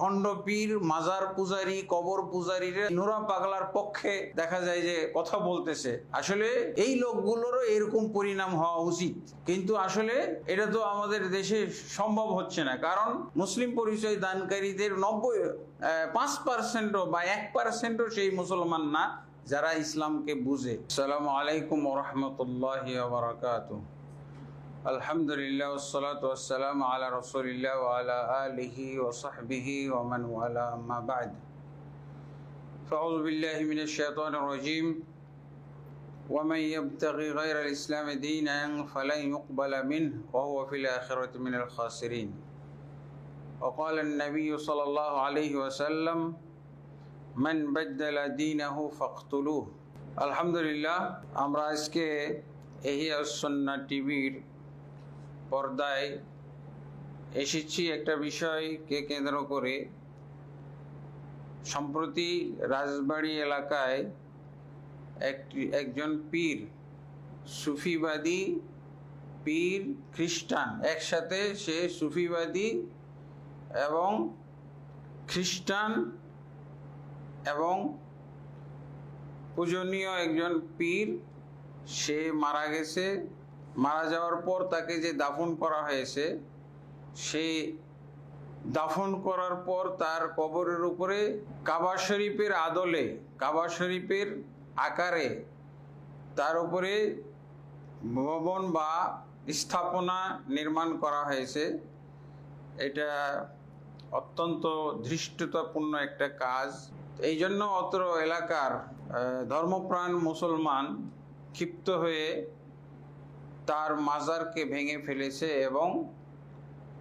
ভণ্ড পীর, মাজার পূজারি, কবর পূজারীরা নোরা পাগলার পক্ষে দেখা যায় যে কথা বলতেছে। আসলে এই লোকগুলোরও এরকম পরিণাম হওয়া উচিত। কিন্তু আসলে এটা তো আমাদের দেশে সম্ভব হচ্ছে না। কারণ মুসলিম পরিচয় দানকারীদের নব্বই পাঁচ পার্সেন্টও বা এক পার্সেন্টও সেই মুসলমান না যারা ইসলামকে বুঝে। সালামু আলাইকুম রহমতুল্লাহ বারাকাত আলহামদুলিল্লাহ والصلاة والسلام على رسول الله وعلى آله وصحبه ومن والاه أما بعد فأعوذ بالله من الشيطان الرجيم ومن يبتغي غير الإسلام دينا فلن يقبل منه وهو في الآخرة من الخاسرين وقال النبي صلى الله عليه وسلم من بدل دينه فاقتلوه আলহামদুলিল্লাহ আমরা আজকে এহিয়া সন্না টিভির পর্দায় এসেছি একটা বিষয়কে কেন্দ্র করে। সম্প্রতি রাজবাড়ি এলাকায় একটি, একজন পীর, সুফিবাদী পীর খ্রিস্টান, একসাথে সে সুফিবাদী এবং খ্রিস্টান এবং পূজনীয় একজন পীর, সে মারা গেছে। মারা যাওয়ার পর তাকে যে দাফন করা হয়েছে, সে দাফন করার পর তার কবরের উপরে কাবা শরীফের আদলে, কাবা শরীফের আকারে তার উপরে ভবন বা স্থাপনা নির্মাণ করা হয়েছে। এটা অত্যন্ত ধৃষ্টতাপূর্ণ একটা কাজ। এই জন্য অত্র এলাকার ধর্মপ্রাণ মুসলমান ক্ষিপ্ত হয়ে তার মাজারকে ভেঙে ফেলেছে এবং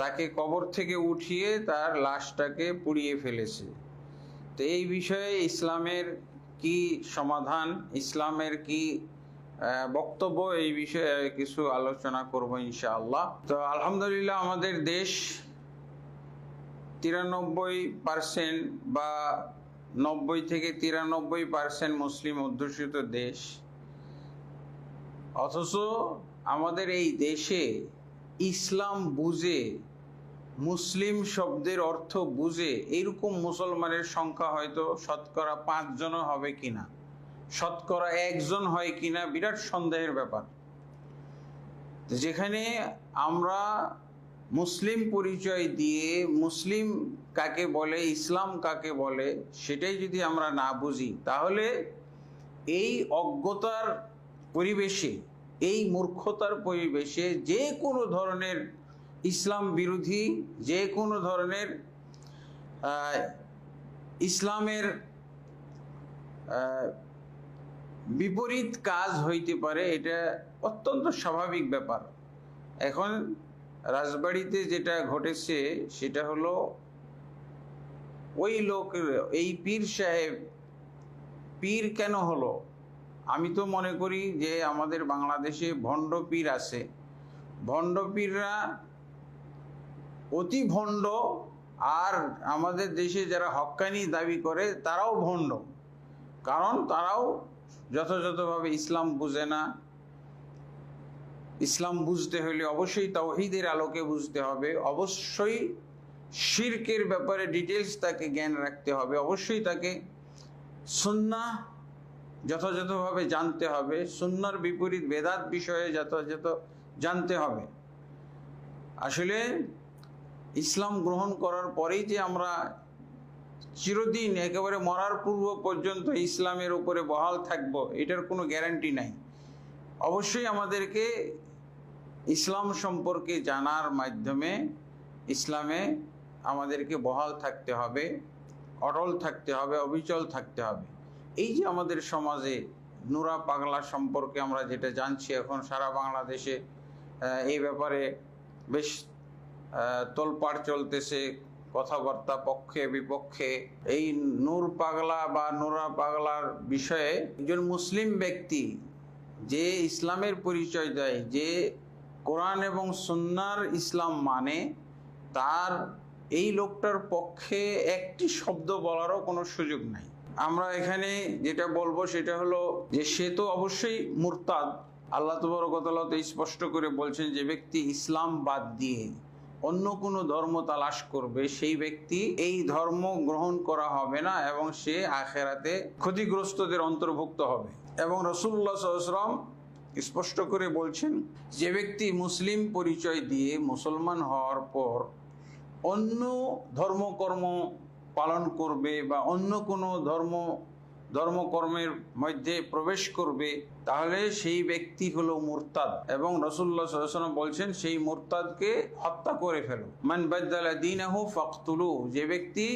তাকে কবর থেকে উঠিয়ে তার লাশটাকে পুড়িয়ে ফেলেছে। তো এই বিষয়ে ইসলামের কি সমাধান, ইসলামের কি বক্তব্য, এই বিষয়ে কিছু আলোচনা করব ইনশাআল্লাহ। তো আলহামদুলিল্লাহ আমাদের দেশ তিরানব্বই পার্সেন্ট বা নব্বই থেকে তিরানব্বই পার্সেন্ট মুসলিম অধ্যুষিত দেশ। অথচ আমাদের এই দেশে ইসলাম বুঝে, মুসলিম শব্দের অর্থ বুঝে এরকম মুসলমানের সংখ্যা হয়তো শতকরা পাঁচজনও হবে কিনা, শতকরা একজন হয় কিনা বিরাট সন্দেহের ব্যাপার। যেখানে আমরা মুসলিম পরিচয় দিয়ে মুসলিম কাকে বলে, ইসলাম কাকে বলে, সেটাই যদি আমরা না বুঝি, তাহলে এই অজ্ঞতার পরিবেশে এই মূর্খতার পরিবেশে যে কোনো ধরনের ইসলাম বিরোধী, যে কোনো ধরনের ইসলামের বিপরীত কাজ হইতে পারে, এটা অত্যন্ত স্বাভাবিক ব্যাপার। এখন রাজবাড়িতে যেটা ঘটেছে, সেটা হলো ওই লোক এই পীর সাহেব, পীর কেন হলো? আমি তো মনে করি যে আমাদের বাংলাদেশে ভণ্ডপীর আছে। ভণ্ডপীররা অতি ভণ্ড আর আমাদের দেশে যারা হক্কানি দাবি করে, তারাও ভণ্ড। কারণ তারাও যথাযথভাবে ইসলাম বুঝে না। ইসলাম বুঝতে হলে অবশ্যই তাওহিদের আলোকে বুঝতে হবে। অবশ্যই শিরকের ব্যাপারে ডিটেলস তাকে জ্ঞান রাখতে হবে। অবশ্যই তাকে সুন্না যথাযথভাবে জানতে হবে, সুন্নার বিপরীত বেদাত বিষয়ে যথাযথ জানতে হবে। আসলে ইসলাম গ্রহণ করার পরেই যে আমরা চিরদিন একেবারে মরার পূর্ব পর্যন্ত ইসলামের উপরে বহাল থাকব, এটার কোনো গ্যারান্টি নাই। অবশ্যই আমাদেরকে ইসলাম সম্পর্কে জানার মাধ্যমে ইসলামে আমাদেরকে বহাল থাকতে হবে, অটল থাকতে হবে, অবিচল থাকতে হবে। এই যে আমাদের সমাজে নোরা পাগলা সম্পর্কে আমরা যেটা জানছি এখন সারা বাংলাদেশে এই ব্যাপারে বেশ তোলপাড় চলতেছে কথাবার্তা পক্ষে, বিপক্ষে। এই নূর পাগলা বা নোরা পাগলার বিষয়ে একজন মুসলিম ব্যক্তি যে ইসলামের পরিচয় দেয়, যে কোরআন এবং সুন্নার ইসলাম মানে তার এই লোকটার পক্ষে একটি শব্দ বলারও কোনো সুযোগ নাই। আমরা এখানে যেটা বলব সেটা হলো যে সে তো অবশ্যই মুরতাদ। আল্লাহ তবরকতলা তো স্পষ্ট করে বলছেন যে ব্যক্তি ইসলাম বাদ দিয়ে অন্য কোনো ধর্ম তালাশ করবে, সেই ব্যক্তি এই ধর্ম গ্রহণ করা হবে না এবং সে আখেরাতে ক্ষতিগ্রস্তদের অন্তর্ভুক্ত হবে। এবং রসুল্লাহ সহসরম স্পষ্ট করে বলছেন, যে ব্যক্তি মুসলিম পরিচয় দিয়ে মুসলমান হওয়ার পর অন্য ধর্মকর্ম পালন করবে বা অন্য কোনো ধর্ম, ধর্মকর্মের মধ্যে প্রবেশ করবে, তাহলে সেই ব্যক্তি হলো মুরতাদ। এবং রসুল্লাহ সাল্লাম বলছেন, সেই মুরতাদকে হত্যা করে ফেলো। মান বাদ্দালা দিনাহু ফাকতুলু, যে ব্যক্তি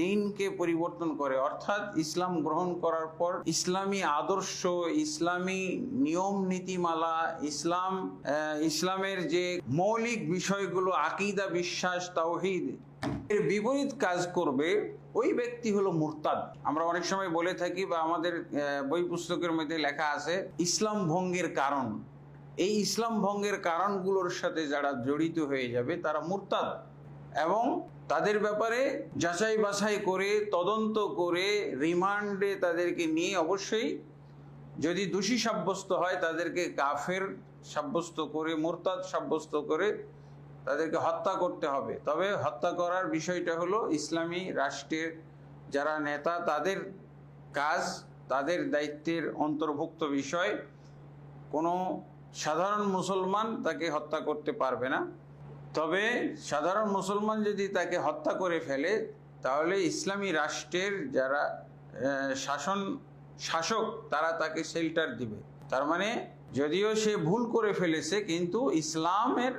দিনকে পরিবর্তন করে, অর্থাৎ ইসলাম গ্রহণ করার পর ইসলামী আদর্শ, ইসলামী নিয়ম নীতিমালা, ইসলাম ইসলামের যে মৌলিক বিষয়গুলো, আকিদা, বিশ্বাস, তাওহিদ এর বিপরীত কাজ করবে ওই ব্যক্তি হলো মুরতাদ। আমরা অনেক সময় বলে থাকি বা আমাদের বই পুস্তকের মধ্যে লেখা আছে, ইসলাম ভঙ্গের কারণ। এই ইসলাম ভঙ্গের কারণগুলোর সাথে যারা জড়িত হয়ে যাবে, তারা মুরতাদ। এবং তাদের ব্যাপারে যাচাই বাছাই করে, তদন্ত করে, রিমান্ডে তাদেরকে নিয়ে অবশ্যই যদি দোষী সাব্যস্ত হয়, তাদেরকে কাফের সাব্যস্ত করে, মোরতাদ সাব্যস্ত করে তাদেরকে হত্যা করতে হবে। তবে হত্যা করার বিষয়টা হলো ইসলামী রাষ্ট্রের যারা নেতা, তাদের কাজ, তাদের দায়িত্বের অন্তর্ভুক্ত বিষয়। কোনো সাধারণ মুসলমান তাকে হত্যা করতে পারবে না। তবে সাধারণ মুসলমান যদি তাকে হত্যা করে ফেলে, তাহলে ইসলামী রাষ্ট্রের যারা শাসন শাসক, তারা তাকে শেল্টার দিবে। তার মানে যদিও সে ভুল করে ফেলেছে, কিন্তু ইসলামের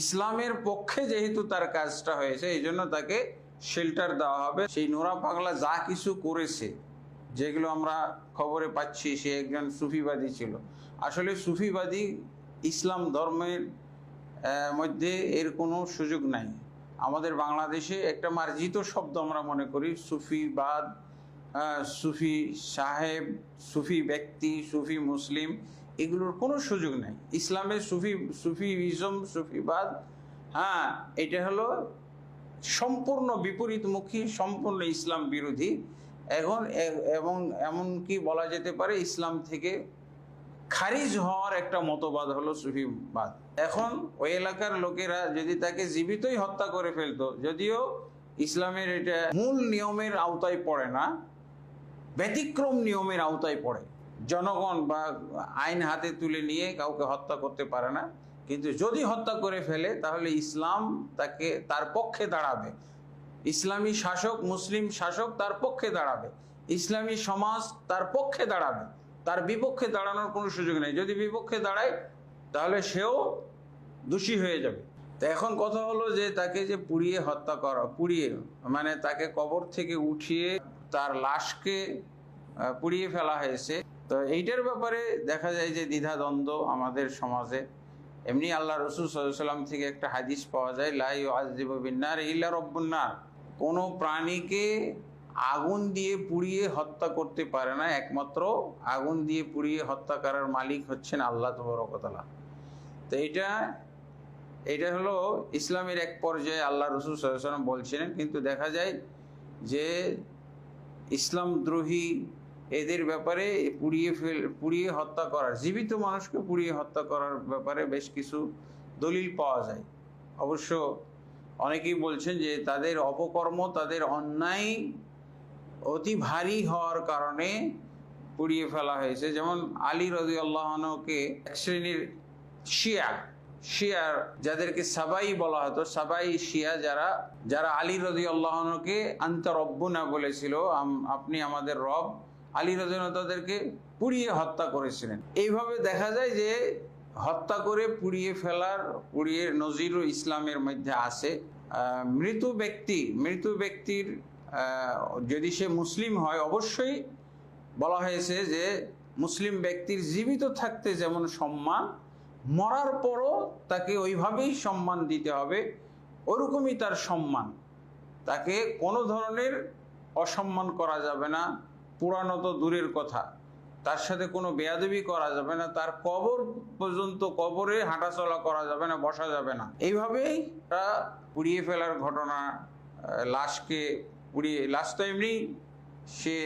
ইসলামের পক্ষে যেহেতু তার কাজটা হয়েছে, এই জন্য তাকে শেল্টার দেওয়া হবে। সেই নোরা পাগলা যা কিছু করেছে, যেগুলো আমরা খবরে পাচ্ছি, সে একজন সুফিবাদী ছিল। আসলে সুফিবাদী ইসলাম ধর্মের মধ্যে এর কোনো সুযোগ নাই। আমাদের বাংলাদেশে একটা মার্জিত শব্দ আমরা মনে করি, সুফিবাদ সুফি সাহেব, সুফি ব্যক্তি, সুফি মুসলিম এগুলোর কোনো সুযোগ নাই। ইসলামের সুফি, সুফিজম, সুফিবাদ হ্যাঁ এটা হলো সম্পূর্ণ বিপরীতমুখী, সম্পূর্ণ ইসলাম বিরোধী। এখন এবং এমনকি বলা যেতে পারে, ইসলাম থেকে খারিজ হওয়ার একটা মতবাদ হলো সুফিবাদ। এখন ওই এলাকার লোকেরা যদি তাকে জীবিতই হত্যা করে ফেলতো, যদিও ইসলামের এটা মূল নিয়মের আওতায় পড়ে না, ব্যতিক্রম নিয়মের আওতায় পড়ে। জনগণ বা আইন হাতে তুলে নিয়ে কাউকে হত্যা করতে পারে না। কিন্তু যদি হত্যা করে ফেলে, তাহলে ইসলাম তাকে, তার পক্ষে দাঁড়াবে। ইসলামী শাসক, মুসলিম শাসক তার পক্ষে দাঁড়াবে। ইসলামী সমাজ তার পক্ষে দাঁড়াবে। তার বিপক্ষে দাঁড়ানোর কোনো সুযোগ নেই। যদি বিপক্ষে দাঁড়ায়, তাহলে সেও দোষী হয়ে যাবে। তো এখন কথা হলো যে, তাকে যে পুড়িয়ে হত্যা করা, পুড়িয়ে মানে তাকে কবর থেকে উঠিয়ে তার লাশকে পুড়িয়ে ফেলা হয়েছে। তো এইটার ব্যাপারে দেখা যায় যে দ্বিধাদ্বন্দ্ব আমাদের সমাজে। এমনি আল্লাহ রসুল সাল্লাম থেকে একটা হাদিস পাওয়া যায় লাই আজিব বিন্নার ইল্লা রব্বুন্নার কোনো প্রাণীকে আগুন দিয়ে পুড়িয়ে হত্যা করতে পারে না, একমাত্র আগুন দিয়ে পুড়িয়ে হত্যা করার মালিক হচ্ছেন আল্লাহ তবরকতলা তো এটা এটা হলো ইসলামের এক পর্যায়ে আল্লাহ রসুল সাল্লাম বলছিলেন, কিন্তু দেখা যায় যে ইসলাম দ্রোহী এদের ব্যাপারে পুড়িয়ে ফেল, পুড়িয়ে হত্যা করার, জীবিত মানুষকে পুড়িয়ে হত্যা করার ব্যাপারে বেশ কিছু দলিল পাওয়া যায়। অবশ্য অনেকেই বলছেন যে তাদের অপকর্ম, তাদের অন্যায় অতি ভারী হওয়ার কারণে পুড়িয়ে ফেলা হয়েছে। যেমন আলী রদি আল্লাহনকে এক শ্রেণির শিয়া শিয়ার যাদেরকে সাবাই বলা হতো, সাবাই শিয়া যারা যারা আলী রদি আল্লাহনকে আন্তরব্বনা বলেছিল আপনি আমাদের রব আলী রদিন তাদেরকে পুড়িয়ে হত্যা করেছিলেন। এইভাবে দেখা যায় যে হত্যা করে পুড়িয়ে ফেলার, পুড়িয়ে নজিরও ইসলামের মধ্যে আছে মৃত ব্যক্তি, মৃত ব্যক্তির যদি সে মুসলিম হয়, অবশ্যই বলা হয়েছে যে মুসলিম ব্যক্তির জীবিত থাকতে যেমন সম্মান, মরার পরও তাকে ওইভাবেই সম্মান দিতে হবে, ওরকমই তার সম্মান। তাকে কোনো ধরনের অসম্মান করা যাবে না পুরানো তো দূরের কথা। তার সাথে কোনো বেয়াদবি করা যাবে না তার কবর পর্যন্ত কবরে হাঁটাচলা করা যাবে না বসা যাবে না। এইভাবেই? তারা পুড়িয়ে ফেলার ঘটনা লাশকে পুড়িয়ে লাশ তো এমনি সে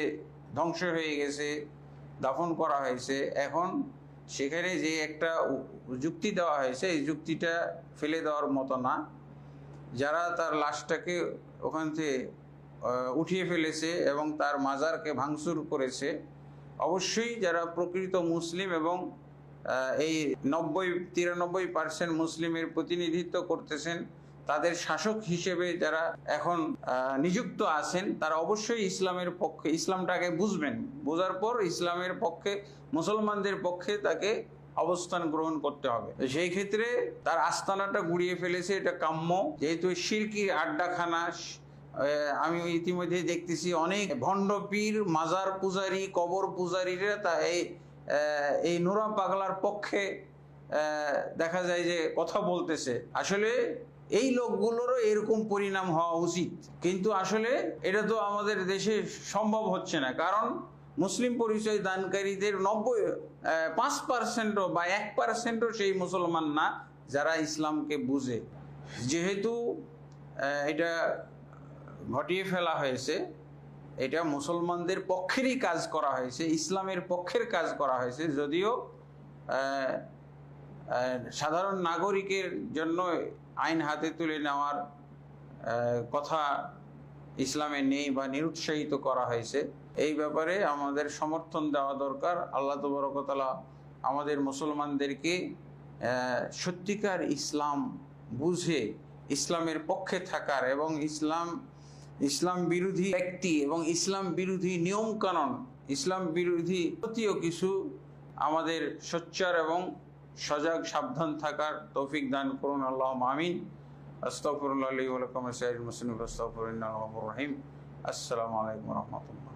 ধ্বংস হয়ে গেছে দাফন করা হয়েছে। এখন সেখানে যে একটা যুক্তি দেওয়া হয়েছে এই যুক্তিটা ফেলে দেওয়ার মতো না। যারা তার লাশটাকে ওখান থেকে উঠিয়ে ফেলেছে এবং তার মাজারকে ভাঙচুর করেছে। অবশ্যই যারা প্রকৃত মুসলিম এবং এই নব্বই, তিরানব্বই পার্সেন্ট মুসলিমের প্রতিনিধিত্ব করতেছেন, তাদের শাসক হিসেবে যারা এখন নিযুক্ত আছেন, তারা অবশ্যই ইসলামের পক্ষে, ইসলামটাকে বুঝবেন। বোঝার পর ইসলামের পক্ষে, মুসলমানদের পক্ষে তাকে অবস্থান গ্রহণ করতে হবে। সেই ক্ষেত্রে তার আস্তানাটা গুড়িয়ে ফেলেছে, এটা কাম্য। যেহেতু শিরকি আড্ডাখানা আমি ইতিমধ্যে দেখতেছি অনেক ভণ্ড পীর, মাজার পূজারী, কবর পূজারীরা তা এই এই নোরা পাগলার পক্ষে দেখা যায় যে কথা বলতেছে। আসলে এই লোকগুলোরও এরকম পরিণাম হওয়া উচিত। কিন্তু আসলে এটা তো আমাদের দেশে সম্ভব হচ্ছে না। কারণ মুসলিম পরিচয় দানকারীদের নব্বই পাঁচ পার্সেন্টও বা এক পার্সেন্টও সেই মুসলমান না যারা ইসলামকে বুঝে। যেহেতু এটা ঘটিয়ে ফেলা হয়েছে, এটা মুসলমানদের পক্ষেরই কাজ করা হয়েছে, ইসলামের পক্ষের কাজ করা হয়েছে, যদিও সাধারণ নাগরিকের জন্য আইন হাতে তুলে নেওয়ার কথা ইসলামে নেই বা নিরুৎসাহিত করা হয়েছে। এই ব্যাপারে আমাদের সমর্থন দেওয়া দরকার। আল্লাহ তবরকতলা আমাদের মুসলমানদেরকে সত্যিকার ইসলাম বুঝে, ইসলামের পক্ষে থাকার এবং ইসলাম ইসলাম বিরোধী ব্যক্তি এবং ইসলাম বিরোধী নিয়ম কানুন ইসলাম বিরোধী প্রতিও কিছু আমাদের সোচ্চার এবং সজাগ সাবধান থাকার তৌফিক দান করুন। আল্লাহ মামিন আস্তফরুল্লাহ আলী আস্তফরুল্লাহ রহিম। আসসালামু আলাইকুম রহমতুল্লাহ।